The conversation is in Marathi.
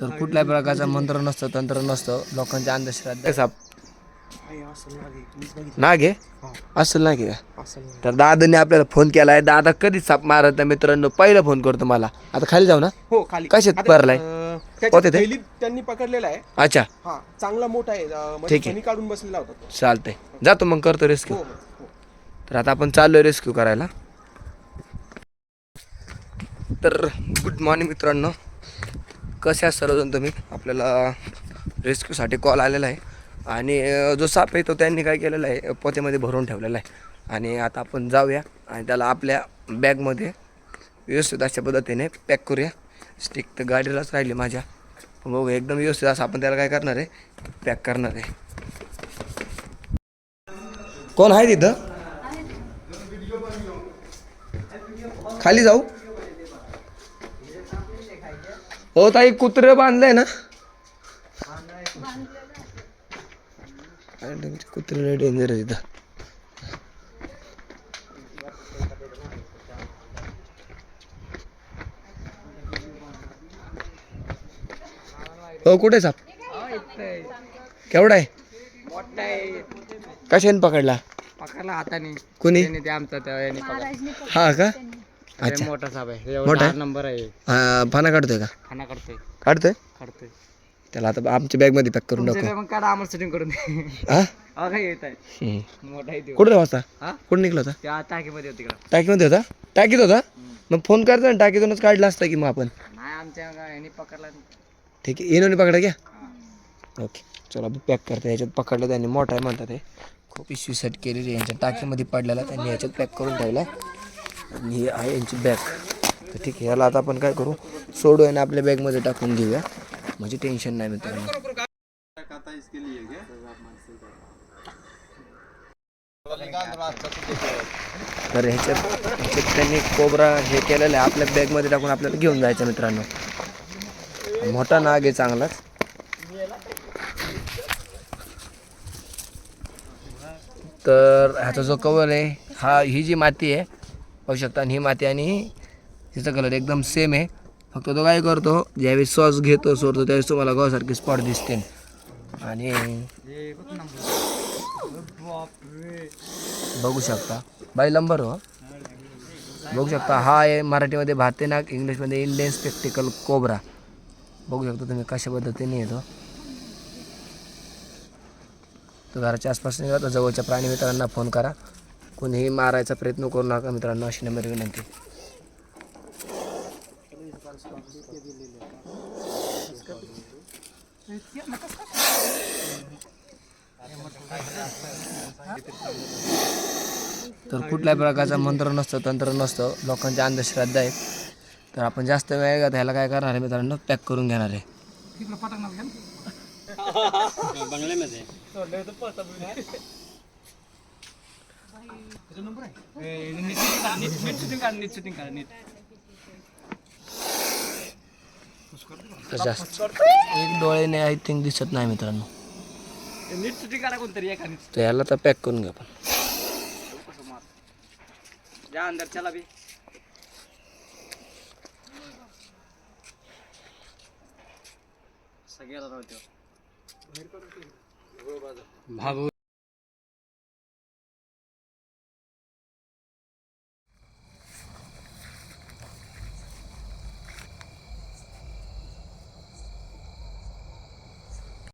तर कुठल्याही प्रकारचं मंत्र नसतं तंत्र नसतं लोकांच्या अंधश्रद्धा साप. नाग आहे. असेल नाग आहे? का? तर दादाने आपल्याला फोन केलाय. दादा कधीच साप मारत नाही मित्रांनो. पहिला फोन करतो मला. आता खाली जाऊ ना? हो खाली. कशात भरलाय? होते ते? त्यांनी पकडलेला आहे. अच्छा. हा चांगला मोठा आहे. अं, म्हणजे ठीक आहे. काढून बसलेला होता तो. चालतंय. जातो मग करतो रेस्क्यू हो हो, हो. तर आता आपण चाललोय रेस्क्यू करायला. तर गुड मॉर्निंग मित्रांनो. कसे आहात सर्वजण तुम्ही? आपल्याला रेस्क्यूसाठी कॉल आलेला आहे. आणि जो साप आहे तो त्यांनी काय केलेला आहे पोत्यामध्ये भरून ठेवलेला आहे. आणि आता आपण जाऊया आणि त्याला आपल्या बॅगमध्ये व्यवस्थित अशा पद्धतीने पॅक करूया. स्टिक तर गाडीलाच राहिली माझ्या. बघू एकदम व्यवस्थित असं आपण त्याला काय करणार आहे? पॅक करणार आहे. कोण आहे तिथं? खाली जाऊ. हो ताई कुत्र बांधलंय ना? कुत्रे डेंजर आहे तिथं हो कुठे साप? केवढा आहे? कशाने पकडला? पकडला हाताने. कोणी? आमचा. हा का? अच्छा. मोठा साप आहे. मोठा आहे? नंबर आहे. पाना काढतोय का? खाना करतोय काढतोय? करतोय त्याला आता आमच्या बॅगमध्ये पॅक करून तुमच्या टाकू. मग काढा आम्हाला शूटिंग करून दे. हा? काय येत आहे? हम्म. मोठा आहे तो. कुठं वाजता? हा? कुठं निघला होता? त्या टाकीमध्ये होती तिकडं टाकीमध्ये होता? टाकीत होता? मग फोन करता ना टाकीतूनच काढला असता की मग आपण? नाही आमच्या गा- याने पकडला ठीक आहे. येणं पकडा घ्या ओके चला पॅक करता याच्यात पकडलं त्यांनी. मोठा आहे म्हणतात ते. खूप पिशवी सेट केलेली आहे. यांच्या टाकीमध्ये पडलेला त्यांनी याच्यात पॅक करून ठेवला आणि ही आहे यांची बॅग. तर ठीक आहे ह्याला आता आपण काय करू? सोडू आणि आपल्या बॅगमध्ये टाकून घेऊया. म्हणजे टेन्शन नाही मित्रांनो. तर ह्याच्यात ह्याच्यात त्यांनी कोबरा हे केलेलं आहे. आपल्या बॅगमध्ये टाकून आपल्याला घेऊन जायचं मित्रांनो. मोठा नाग आहे चांगलाच तर ह्याचा जो कवर आहे हा ही जी माती आहे पाहू शकता आणि ही माती आणि हिचा कलर एकदम सेम आहे. फक्त तो काय करतो ज्यावेळेस सॉस घेतो सोडतो त्यावेळेस तुम्हाला गव्हासारखे स्पॉट दिसते. आणि बघू शकता. बाई नंबर हो. बघू शकता हा आहे मराठीमध्ये भातेनाग इंग्लिशमध्ये इंडियन स्पेक्टिकल कोबरा बघू शकता तुम्ही कशा पद्धतीने येतो. तो घराच्या आसपास निघा तर जवळच्या प्राणी मित्रांना फोन करा. कोणीही मारायचा प्रयत्न करू नका मित्रांनो अशी नंबर विनंती. तर कुठल्याही प्रकारचं मंत्र नसतं तंत्र नसतं लोकांच्या अंधश्रद्धा आहेत तर आपण जास्त वेळ का ह्याला काय करणार आहे मित्रांनो? पॅक करून घेणार आहे. नीट शूटिंग काढ नीट शूटिंग काढ नीट तर जास्त. एक डोळ्याने आय थिंक दिसत नाही मित्रांनो. नीट शूटिंग काढा कोणतरी एका नीट तर पॅक करून घ्या आपण अंदर चला बी. सगळ्याला राहतो भागू.